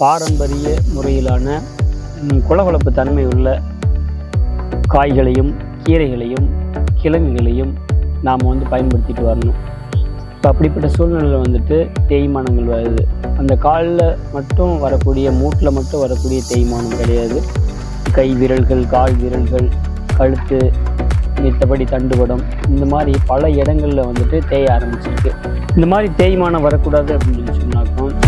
பாரம்பரிய முறையிலான குளகுழப்பு தன்மை உள்ள காய்களையும் கீரைகளையும் கிழங்குகளையும் நாம் வந்து பயன்படுத்திட்டு வரணும். இப்போ அப்படிப்பட்ட சூழ்நிலையில் வந்துட்டு தேய்மானங்கள் வருது. அந்த காலில் மட்டும் வரக்கூடிய மூட்டில் மட்டும் வரக்கூடிய தேய்மானம் கிடையாது. கை விரல்கள் கால் விரல்கள் கழுத்து மித்தபடி தண்டுபடம் இந்த மாதிரி பல இடங்களில் வந்துட்டு தேய ஆரம்பிச்சிருக்கு. இந்த மாதிரி தேய்மானம் வரக்கூடாது அப்படின்னு சொல்லி சொன்னாக்கும்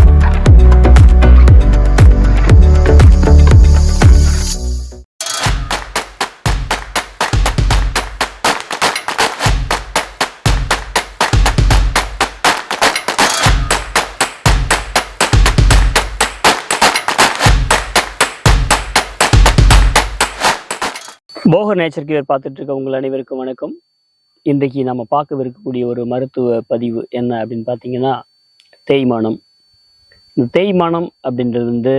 போக நேச்சர் கியர் பார்த்துட்டு இருக்க உங்கள் அனைவருக்கும் வணக்கம். இன்றைக்கு நம்ம பார்க்கவிருக்கக்கூடிய ஒரு மருத்துவ பதிவு என்ன அப்படின்னு பார்த்தீங்கன்னா தேய்மானம். இந்த தேய்மானம் அப்படின்றது வந்து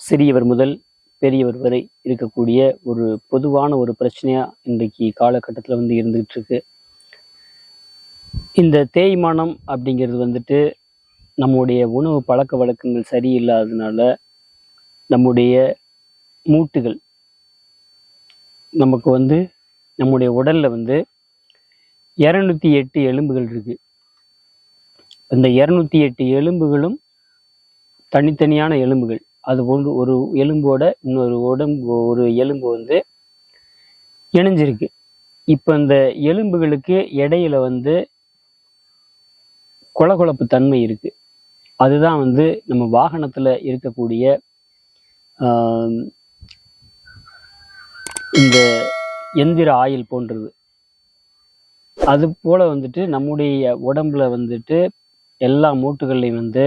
சிறியவர் முதல் பெரியவர் வரை இருக்கக்கூடிய ஒரு பொதுவான ஒரு பிரச்சனையாக இன்றைக்கு காலகட்டத்தில் வந்து இருந்துகிட்டு இருக்கு இந்த தேய்மானம் அப்படிங்கிறது வந்துட்டு நம்முடைய உணவு பழக்க வழக்கங்கள் சரியில்லாததுனால நம்முடைய மூட்டுகள் நமக்கு வந்து நம்முடைய உடலில் வந்து இரநூத்தி எட்டு எலும்புகள் இருக்கு. இந்த இரநூத்தி எட்டு எலும்புகளும் தனித்தனியான எலும்புகள். அது ஒன்று ஒரு எலும்போட இன்னொரு உடம்பு ஒரு எலும்பு வந்து இணைஞ்சிருக்கு. இப்போ இந்த எலும்புகளுக்கு இடையில வந்து குளகுழப்பு தன்மை இருக்கு. அதுதான் வந்து நம்ம வாகனத்தில் இருக்கக்கூடிய இந்த எந்திர ஆயில் போன்றது. அது போல வந்துட்டு நம்முடைய உடம்புல வந்துட்டு எல்லா மூட்டுகள்லையும் வந்து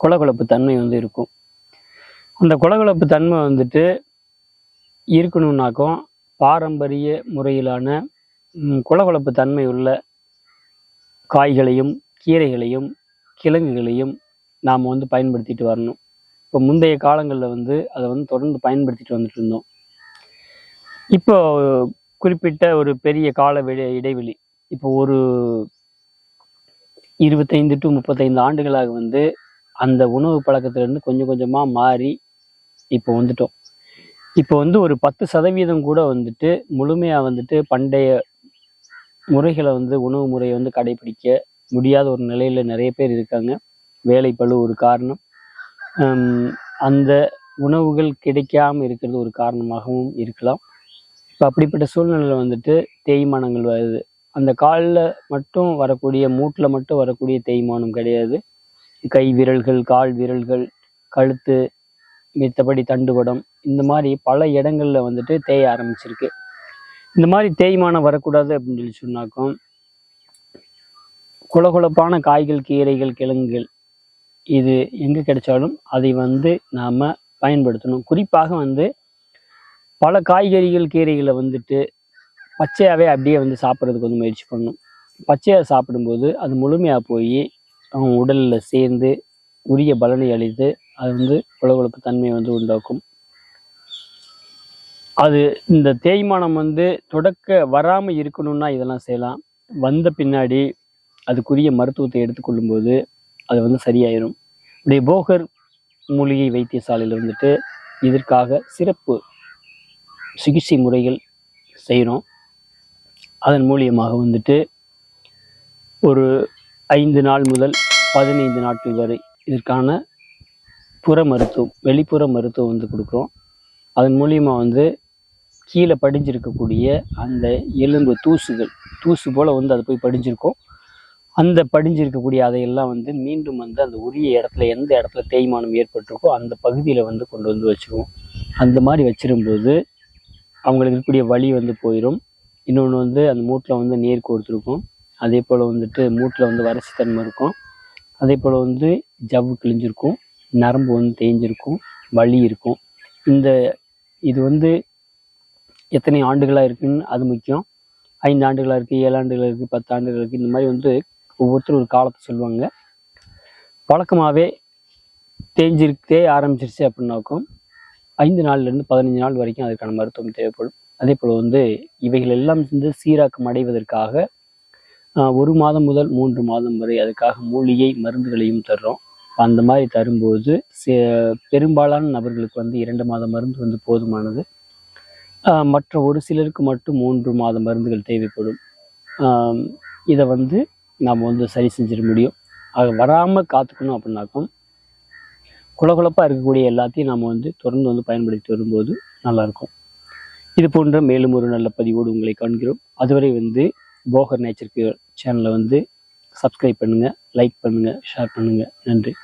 குளகுழப்பு தன்மை வந்து இருக்கும். அந்த குளகுழப்பு தன்மை வந்துட்டு இருக்கணும்னாக்கும் பாரம்பரிய முறையிலான குளகுழப்பு தன்மை உள்ள காய்களையும் கீரைகளையும் கிழங்குகளையும் நாம் வந்து பயன்படுத்திட்டு வரணும். இப்போ முந்தைய காலங்களில் வந்து அதை வந்து தொடர்ந்து பயன்படுத்திட்டு வந்துட்டு இருந்தோம். இப்போ குறிப்பிட்ட ஒரு பெரிய கால இடைவெளி. இப்போ ஒரு இருபத்தைந்து டு முப்பத்தைந்து ஆண்டுகளாக வந்து அந்த உணவு பழக்கத்திலிருந்து கொஞ்சம் கொஞ்சமாக மாறி இப்போ வந்துட்டோம். இப்போ வந்து ஒரு பத்து சதவீதம் கூட வந்துட்டு முழுமையாக வந்துட்டு பண்டைய முறைகளை வந்து உணவு முறையை வந்து கடைபிடிக்க முடியாத ஒரு நிலையில் நிறைய பேர் இருக்காங்க. வேலை பளு ஒரு காரணம். அந்த உணவுகள் கிடைக்காம இருக்கிறது ஒரு காரணமாகவும் இருக்கலாம். இப்போ அப்படிப்பட்ட சூழ்நிலையில் வந்துட்டு தேய்மானங்கள் வருது. அந்த காலில் மட்டும் வரக்கூடிய மூட்டில் மட்டும் வரக்கூடிய தேய்மானம் கிடையாது. கை விரல்கள் கால் விரல்கள் கழுத்து மித்தபடி தண்டுவடம் இந்த மாதிரி பல இடங்களில் வந்துட்டு தேய ஆரம்பிச்சிருக்கு. இந்த மாதிரி தேய்மானம் வரக்கூடாது அப்படின்னு சொல்லி சொன்னாக்கும் குளகுழப்பான காய்கள் கீரைகள் கிழங்குகள் இது எங்கே கிடைச்சாலும் அதை வந்து நாம் பயன்படுத்தணும். குறிப்பாக வந்து பல காய்கறிகள் கீரைகளை வந்துட்டு பச்சையாகவே அப்படியே வந்து சாப்பிட்றதுக்கு வந்து முயற்சி பண்ணணும் பச்சையாக சாப்பிடும்போது அது முழுமையாக போய் அவங்க உடலில் சேர்ந்து உரிய பலனை அளித்து அது வந்து குளகுளப்பு தன்மையை வந்து உண்டாக்கும். அது இந்த தேய்மானம் வந்து தொடக்க வராமல் இருக்கணும்னா இதெல்லாம் செய்யலாம். வந்த பின்னாடி அதுக்குரிய மருத்துவத்தை எடுத்துக்கொள்ளும்போது அது வந்து சரியாயிரும். இப்படி போகர் மூலிகை வைத்தியசாலையில் வந்துட்டு இதற்காக சிறப்பு சிகிச்சை முறைகள் செய்கிறோம். அதன் மூலியமாக வந்துட்டு ஒரு ஐந்து நாள் முதல் பதினைந்து நாட்கள் வரை இதற்கான புற மருத்துவம் வெளிப்புற மருத்துவம் வந்து கொடுக்குறோம். அதன் மூலியமாக வந்து கீழே படிஞ்சிருக்கக்கூடிய அந்த எலும்பு தூசுகள் தூசு போல் வந்து அது போய் படிஞ்சிருக்கும். அந்த படிஞ்சிருக்கக்கூடிய அதையெல்லாம் வந்து மீண்டும் வந்து அந்த உரிய இடத்துல எந்த இடத்துல தேய்மானம் ஏற்பட்டிருக்கோ அந்த பகுதியில் வந்து கொண்டு வந்து வச்சுருவோம். அந்த மாதிரி வச்சிரும்போது அவங்களுக்கு இருக்கக்கூடிய வலி வந்து போயிடும் இன்னொன்று வந்து அந்த மூட்டில் வந்து நீர் கொடுத்துருக்கும் அதே போல் வந்துட்டு மூட்டில் வந்து வறட்சித்தன்மை இருக்கும். அதே போல் வந்து ஜவ்வு கிழிஞ்சிருக்கும். நரம்பு வந்து தேஞ்சிருக்கும். வலி இருக்கும். இந்த இது வந்து எத்தனை ஆண்டுகளாக இருக்குன்னு அது முக்கியம். ஐந்து ஆண்டுகளாக இருக்குது ஏழு ஆண்டுகளாக இருக்குது பத்து ஆண்டுகள் இருக்குது இந்த மாதிரி வந்து ஒவ்வொருத்தரும் ஒரு காலத்தை சொல்லுவாங்க. வழக்கமாகவே தேஞ்சிருக்கே ஆரம்பிச்சிருச்சு அப்படின்னாக்கும் ஐந்து நாள்லேருந்து பதினஞ்சு நாள் வரைக்கும் அதுக்கான மருத்துவம் தேவைப்படும். அதே போல் வந்து இவைகள் எல்லாம் வந்து சீராக்கம் அடைவதற்காக ஒரு மாதம் முதல் மூன்று மாதம் வரை அதுக்காக மூலிகை மருந்துகளையும் தர்றோம். அந்த மாதிரி தரும்போது சே- பெரும்பாலான நபர்களுக்கு வந்து இரண்டு மாத மருந்து வந்து போதுமானது. மற்ற ஒரு சிலருக்கு மட்டும் மூன்று மாத மருந்துகள் தேவைப்படும். இதை வந்து நாம் வந்து சரி செஞ்சிட முடியும். அது வராமல் காத்துக்கணும் அப்படின்னாக்கும் குலகுலப்பாக இருக்கக்கூடிய எல்லாத்தையும் நாம் வந்து தொடர்ந்து வந்து பயன்படுத்தி வரும்போது நல்லாயிருக்கும். இது போன்ற மேலும் ஒரு நல்ல பதிவோடு உங்களை காண்கிறோம். அதுவரை வந்து போகர் நேச்சருக்கு சேனலை வந்து சப்ஸ்கிரைப் பண்ணுங்கள் லைக் பண்ணுங்கள் ஷேர் பண்ணுங்கள் நன்றி.